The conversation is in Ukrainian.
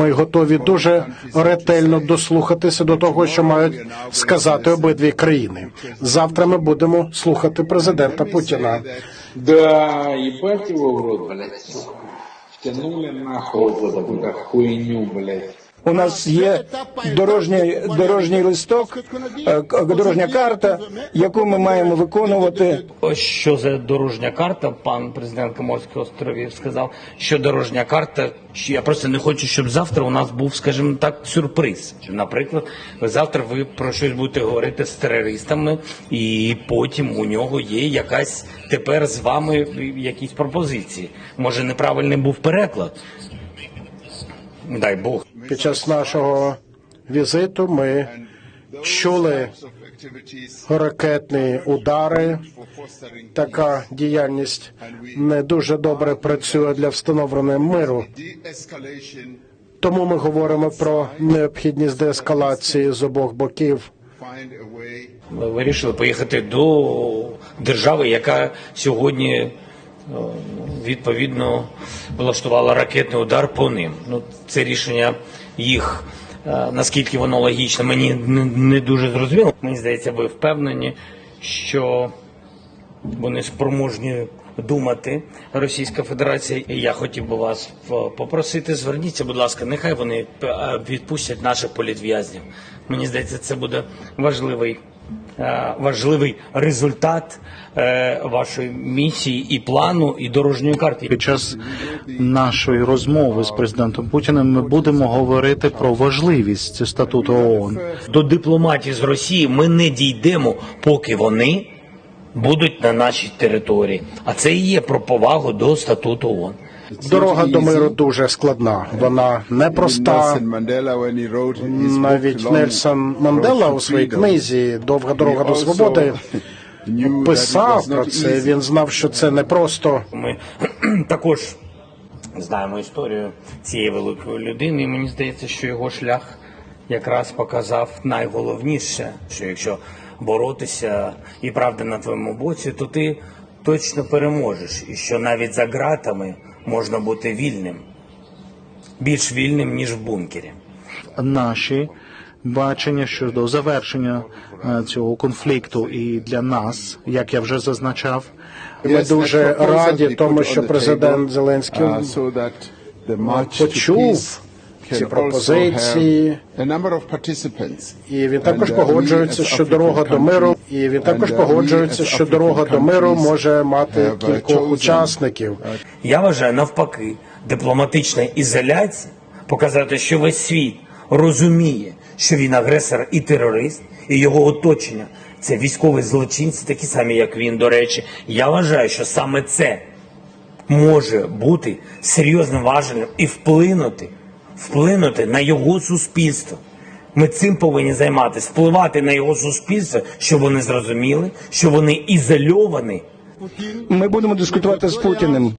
Ми готові дуже ретельно дослухатися до того, що мають сказати обидві країни. Завтра ми будемо слухати президента Путіна. Да, ебать его в рот, блядь. Втянули нахуй хуйню, блядь. У нас є дорожній, дорожній листок, е, дорожня карта, яку ми маємо виконувати. Ось що за дорожня карта, пан президент Коморських островів сказав, що дорожня карта, що я просто не хочу, щоб завтра у нас був, скажімо так, сюрприз. Наприклад, завтра ви про щось будете говорити з терористами, і потім у нього є якась тепер з вами якісь пропозиції. Може, неправильний був переклад. Дай Бог. Під час нашого візиту ми чули ракетні удари. Така діяльність не дуже добре працює для встановлення миру. Тому ми говоримо про необхідність деескалації з обох боків. Ми вирішили поїхати до держави, яка сьогодні відповідно влаштувала ракетний удар по ним. Ну, це рішення їх. Е, Наскільки воно логічно, мені не, дуже зрозуміло. Мені здається, ви впевнені, що вони спроможні думати Російська Федерація. І я хотів би вас е, попросити, зверніться, будь ласка, нехай вони е, відпустять наших політв'язнів. Мені здається, це буде важливий, важливий результат е, вашої місії і плану, і дорожньої карти. Під час нашої розмови з президентом Путіним ми будемо говорити про важливість статуту ООН. До дипломатів з Росії ми не дійдемо, поки вони будуть на нашій території. А це і є про повагу до статуту ООН. Дорога до миру дуже складна. Вона непроста. Навіть Нельсон Мандела у своїй книзі Довга дорога до свободи писав про це. Він знав, що це не просто. Ми також знаємо історію цієї великої людини, і мені здається, що його шлях якраз показав найголовніше, що якщо боротися і правда на твоєму боці, то ти точно переможеш, і що навіть за ґратами можна бути вільним, більш вільним ніж в бункері. Наші бачення щодо завершення е, цього конфликту і для нас, як я вже зазначав, Ми дуже раді тому, що президент Зеленський почув ці пропозиції, і він також погоджується, що дорога до миру, і він також погоджується, що дорога до миру може мати кількох учасників. Я вважаю навпаки, дипломатична ізоляція показати, що весь світ розуміє, що він агресор і терорист, і його оточення це військові злочинці, такі самі, як він. До речі, я вважаю, що саме це може бути серйозним важелем і вплинути, вплинути на його суспільство. Ми цим повинні займатися, впливати на його суспільство, щоб вони зрозуміли, що вони ізольовані Ми будемо дискутувати з Путіним.